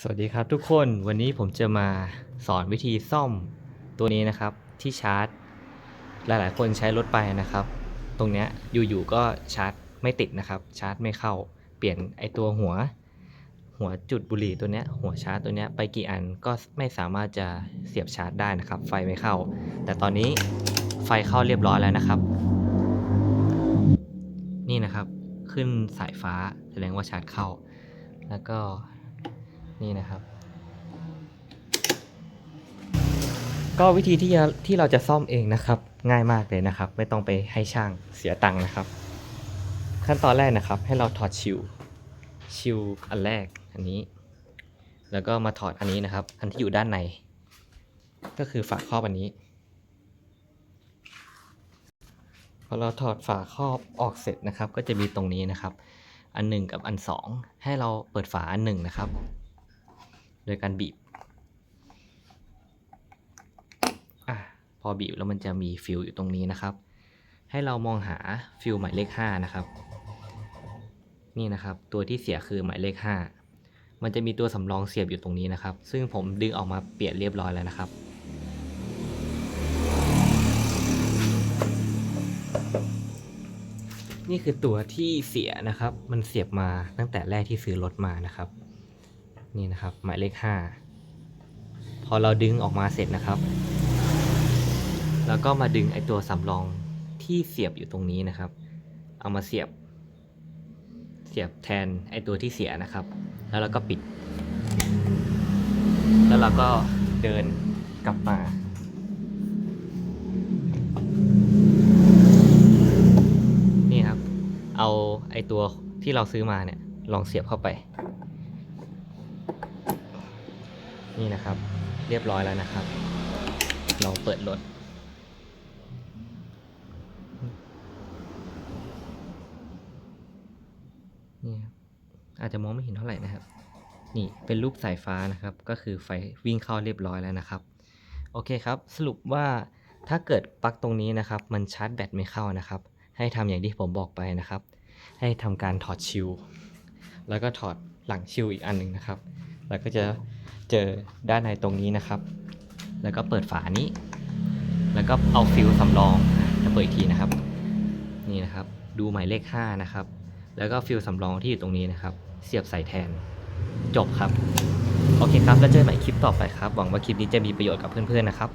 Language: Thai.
สวัสดีครับทุกคนวันนี้ผมจะมาสอนวิธีซ่อมตัวนี้นะครับที่ชาร์จ หลายๆ คนใช้รถไปนะครับ ตรงเนี้ยอยู่ๆก็ชาร์จไม่ติดนะครับ ชาร์จไม่เข้าเปลี่ยนไอตัวหัว หัวจุดบุหรี่ตัวเนี้ยหัวชาร์จตัวเนี้ยไปกี่อันก็ไม่สามารถจะเสียบชาร์จได้นะครับ ไฟไม่เข้า แต่ตอนนี้ไฟเข้าเรียบร้อยแล้วนะครับ นี่นะครับขึ้นสายฟ้าแสดงว่าชาร์จเข้า แล้วก็ นี่นะครับ ก็วิธีที่จะที่เราจะซ่อมเองนะครับ ง่ายมากเลยนะครับ ไม่ต้องไปให้ช่างเสียตังค์นะครับ ขั้นตอนแรกนะครับ ให้เราถอดชิวชิวอันแรกอันนี้ แล้วก็มาถอดอันนี้นะครับ อันที่อยู่ด้านใน ก็คือฝาครอบอันนี้พอเราถอดฝาครอบออกเสร็จนะครับ ก็จะมีตรงนี้นะครับ อันหนึ่งกับอันสองให้เราเปิดฝาอันหนึ่งนะครับ โดยการบีบอะพอบีบแล้วมันจะมีฟิลอยู่ตรงนี้นะครับ ให้เรามองหาฟิลหมายเลข 5 นะครับ นี่นะครับตัวที่เสียคือหมายเลข 5 มันจะมีตัวสำรองเสียบอยู่ตรงนี้นะครับ ซึ่งผมดึงออกมาเปลี่ยนเรียบร้อยแล้วนะครับนี่คือตัวที่เสียนะครับ มันเสียบมาตั้งแต่แรกที่ซื้อรถมานะครับ นี่นะครับ หมายเลข 5 พอเราดึงออกมาเสร็จนะครับ แล้วก็มาดึงไอตัวสำรองที่เสียบอยู่ตรงนี้นะครับ เอามาเสียบ เสียบแทนไอตัวที่เสียนะครับ แล้วเราก็ปิด แล้วเราก็เดินกลับมานี่ครับเอาไอตัวที่เราซื้อมาเนี่ย ลองเสียบเข้าไป นี่นะครับ เรียบร้อยแล้วนะครับเราเปิดรถนี่ครับอาจจะมองไม่เห็นเท่าไหร่นะครับ นี่เป็นรูปสายฟ้านะครับ ก็คือไฟวิ่งเข้าเรียบร้อยแล้วนะครับ โอเคครับ สรุปว่าถ้าเกิดปลั๊กตรงนี้นะครับ มันชาร์จแบตไม่เข้านะครับ ให้ทำอย่างที่ผมบอกไปนะครับ ให้ทำการถอดชิลแล้วก็ถอดหลังชิลอีกอันหนึ่งนะครับ เราก็จะเจอด้านในตรงนี้นะครับ แล้วก็เปิดฝานี้ แล้วก็เอาฟิลสำรองจะเปิดอีกทีนะครับ นี่นะครับ ดูหมายเลข 5 นะครับ แล้วก็ฟิลสำรองที่อยู่ตรงนี้นะครับ เสียบใส่แทน จบครับ โอเคครับ แล้วเจอกันใหม่คลิปต่อไปครับ หวังว่าคลิปนี้จะมีประโยชน์กับเพื่อนๆนะครับ